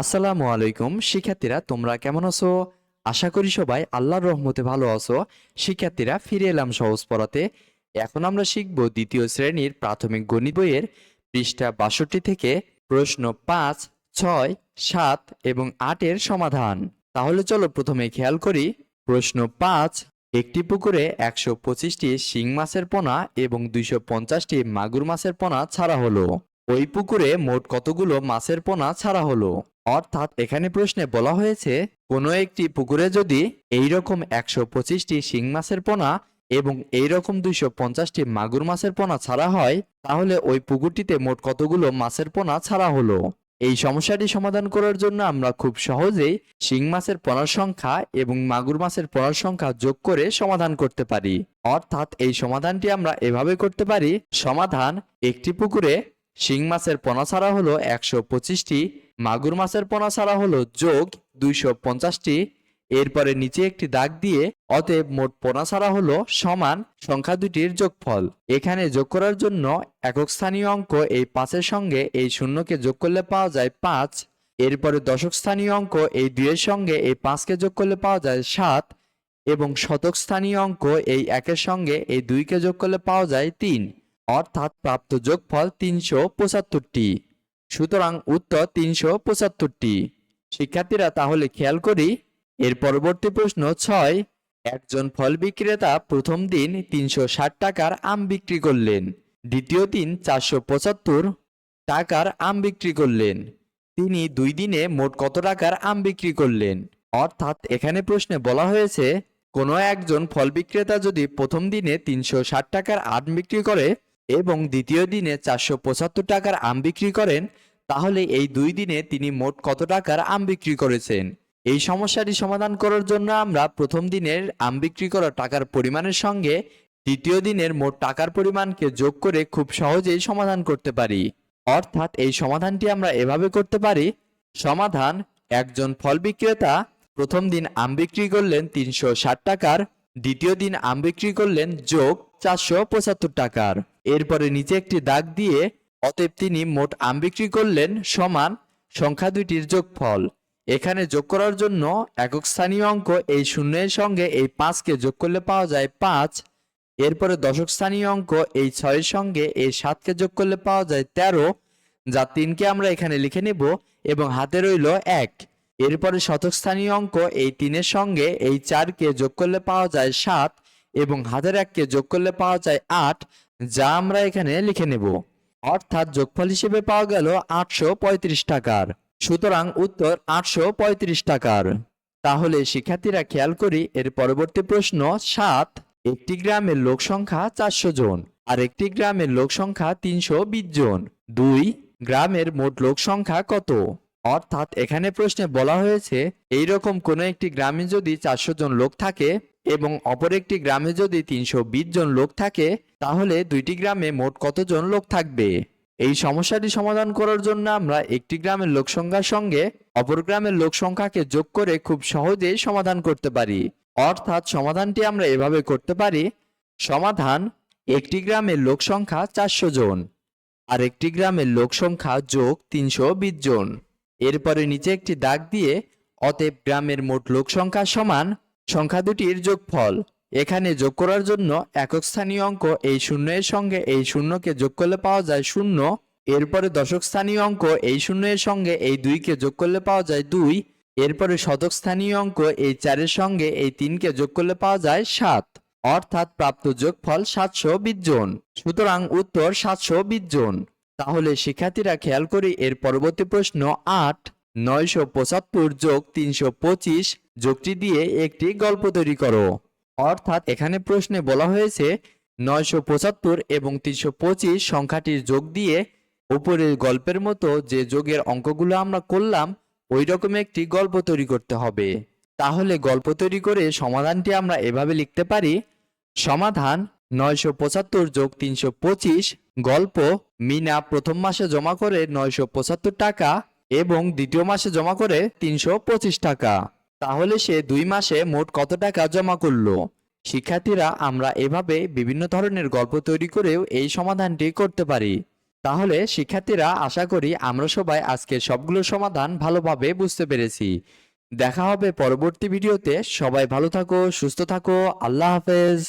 আসসালামু আলাইকুম, শিক্ষার্থীরা, তোমরা কেমন আছো? আশা করি সবাই আল্লাহর রহমতে ভালো আছো। শিক্ষার্থীরা, ফিরে এলাম সহজ পড়াতে। এখন আমরা শিখব দ্বিতীয় শ্রেণির প্রাথমিক গণিত বইয়ের পৃষ্ঠা বাষট্টি থেকে প্রশ্ন পাঁচ, ছয়, সাত এবং আটের সমাধান। তাহলে চলো প্রথমে খেয়াল করি। প্রশ্ন পাঁচ, একটি পুকুরে একশো পঁচিশটি শিং মাছের পোনা এবং দুইশো পঞ্চাশটি মাগুর মাছের পোনা ছাড়া হলো। ওই পুকুরে মোট কতগুলো মাছের পোনা ছাড়া হলো? অর্থাৎ এখানে প্রশ্নে বলা হয়েছে, কোনো একটি পুকুরে যদি এই রকম একশো পঁচিশটি শিং মাছের পোনা এবং এই রকম দুইশো পঞ্চাশটি মাগুর মাছের পোনা ছাড়া হয়, তাহলে ওই পুকুরটিতে মোট কতগুলো মাছের পোনা ছাড়া হলো? এই সমস্যাটি সমাধান করার জন্য আমরা খুব সহজেই শিং মাছের পোনার সংখ্যা এবং মাগুর মাছের পোনার সংখ্যা যোগ করে সমাধান করতে পারি। অর্থাৎ এই সমাধানটি আমরা এভাবে করতে পারি, সমাধান একটি পুকুরে শিং মাছের পোনা ছাড়া হলো একশো পঁচিশটি, মাগুর মাছের পোনা ছাড়া হলো যোগ দুইশো পঞ্চাশটি। এরপরে নিচে একটি দাগ দিয়ে অতএব মোট পোনা ছাড়া হলো সমান সংখ্যা দুটির যোগফল। এখানে যোগ করার জন্য একক স্থানীয় অঙ্ক এই পাঁচের সঙ্গে এই শূন্যকে যোগ করলে পাওয়া যায় পাঁচ। এরপরে দশক স্থানীয় অঙ্ক এই দুইয়ের সঙ্গে এই পাঁচকে যোগ করলে পাওয়া যায় সাত। এবং শতক স্থানীয় অঙ্ক এই একের সঙ্গে এই দুইকে যোগ করলে পাওয়া যায় তিন। অর্থাৎ প্রাপ্ত যোগফল তিনশো পঁচাত্তরটি। সুতরাং উত্তর তিনশো পঁচাত্তরটি। শিক্ষার্থীরা, তাহলে খেয়াল করি, এর পরবর্তী প্রশ্ন ছয়, একজন ফল বিক্রেতা প্রথম দিন তিনশো ষাট টাকার আম বিক্রি করলেন, দ্বিতীয় দিন চারশো পঁচাত্তর টাকার আম বিক্রি করলেন, তিনি দুই দিনে মোট কত টাকার আম বিক্রি করলেন? অর্থাৎ এখানে প্রশ্নে বলা হয়েছে, কোনো একজন ফল বিক্রেতা যদি প্রথম দিনে তিনশো ষাট টাকার আম বিক্রি করে এবং দ্বিতীয় দিনে চারশো পঁচাত্তর টাকার আম বিক্রি করেন, তাহলে এই দুই দিনে তিনি মোট কত টাকার আম বিক্রি করেছেন? এই সমস্যাটি সমাধান করার জন্য আমরা প্রথম দিনের আম বিক্রি করা টাকার পরিমাণের সঙ্গে দ্বিতীয় দিনের মোট টাকার পরিমাণকে যোগ করে খুব সহজেই সমাধান করতে পারি। অর্থাৎ এই সমাধানটি আমরা এভাবে করতে পারি, সমাধান, একজন ফল বিক্রেতা প্রথম দিন আম বিক্রি করলেন তিনশো ষাট টাকার, দ্বিতীয় দিন আম বিক্রি করলেন যোগ চারশো পঁচাত্তর টাকার। এরপরে নিচে একটি দাগ দিয়ে অতএব তিনি মোট আম বিক্রি করলেন সমান সংখ্যা দুইটির যোগফল। এখানে যোগ করার জন্য একক স্থানীয় অঙ্ক এই শূন্যের সঙ্গে এই পাঁচকে যোগ করলে পাওয়া যায় পাঁচ। এরপরে দশক স্থানীয় অঙ্ক এই ছয়ের সঙ্গে এই সাতকে যোগ করলে পাওয়া যায় তেরো, যা তিনকে আমরা এখানে লিখে নেব এবং হাতে রইল এক। এরপরে শতক স্থানীয় অঙ্ক এই তিনের সঙ্গে এই চারকে যোগ করলে পাওয়া যায় সাত এবং হাতের এককে যোগ করলে পাওয়া যায় আট যা আমরা এখানে লিখে নেব। অর্থাৎ যোগফল হিসেবে পাওয়া গেল আটশো পঁয়ত্রিশ টাকার। সুতরাং উত্তর আটশো পঁয়ত্রিশ টাকার। তাহলে শিক্ষার্থীরা খেয়াল করি, এর পরবর্তী প্রশ্ন সাত। একটি গ্রামের লোক সংখ্যা চারশো জন, আর একটি গ্রামের লোক সংখ্যা তিনশো বিশ জন। দুই, গ্রামের মোট লোক সংখ্যা কত? অর্থাৎ এখানে প্রশ্নে বলা হয়েছে এই রকম কোনো একটি গ্রামে যদি চারশো জন লোক থাকে এবং অপর একটি গ্রামে যদি তিনশো বিশ জন লোক থাকে, তাহলে দুইটি গ্রামে মোট কতজন লোক থাকবে? এই সমস্যাটি সমাধান করার জন্য আমরা একটি গ্রামের লোক সংখ্যার সঙ্গে অপর গ্রামের লোক সংখ্যাকে যোগ করে খুব সহজেই সমাধান করতে পারি। অর্থাৎ সমাধানটি আমরা এভাবে করতে পারি, সমাধান একটি গ্রামের লোক সংখ্যা চারশো জন আর একটি গ্রামের লোক সংখ্যা যোগ তিনশো বিশ জন। এরপরে নিচে একটি দাগ দিয়ে অতএব গ্রামের মোট লোক সংখ্যা সমান সংখ্যা দুটির যোগফল। এখানে যোগ করার জন্য একক স্থানীয় অঙ্ক এই শূন্যের সঙ্গে এই শূন্যকে যোগ করলে পাওয়া যায় শূন্য। এরপরে দশক স্থানীয় অঙ্ক এই শূন্যের সঙ্গে এই দুইকে যোগ করলে পাওয়া যায় দুই। এরপরে শতক স্থানীয় অঙ্ক এই চারের সঙ্গে এই তিনকে যোগ করলে পাওয়া যায় সাত। অর্থাৎ প্রাপ্ত যোগফল সাতশো বিশ জন। সুতরাং উত্তর সাতশো বিশ জন। তাহলে শিক্ষার্থীরা খেয়াল করি এর পরবর্তী প্রশ্ন আট। নয়শো পঁচাত্তর যোগ তিনশো পঁচিশ যোগটি দিয়ে একটি গল্প তৈরি করো। অর্থাৎ এখানে প্রশ্নে বলা হয়েছে, নয়শো পঁচাত্তর এবং তিনশো পঁচিশ সংখ্যাটির যোগ দিয়ে উপরের গল্পের মতো যে যোগের অঙ্কগুলো আমরা করলাম, ওই রকম একটি গল্প তৈরি করতে হবে। তাহলে গল্প তৈরি করে সমাধানটি আমরা এভাবে লিখতে পারি, সমাধান নয়শো পঁচাত্তর যোগ তিনশো পঁচিশ, গল্প মিনা প্রথম মাসে জমা করে নয়শো পঁচাত্তর টাকা এবং দ্বিতীয় মাসে জমা করে তিনশো পঁচিশ টাকা। তাহলে সে দুই মাসে মোট কত টাকা জমা করল? শিক্ষার্থীরা, আমরা এভাবে বিভিন্ন ধরনের গল্প তৈরি করেও এই সমাধানটি করতে পারি। তাহলে শিক্ষার্থীরা, আশা করি আমরা সবাই আজকে সবগুলো সমাধান ভালোভাবে বুঝতে পেরেছি। দেখা হবে পরবর্তী ভিডিওতে। সবাই ভালো থাকো, সুস্থ থাকো, আল্লাহ হাফেজ।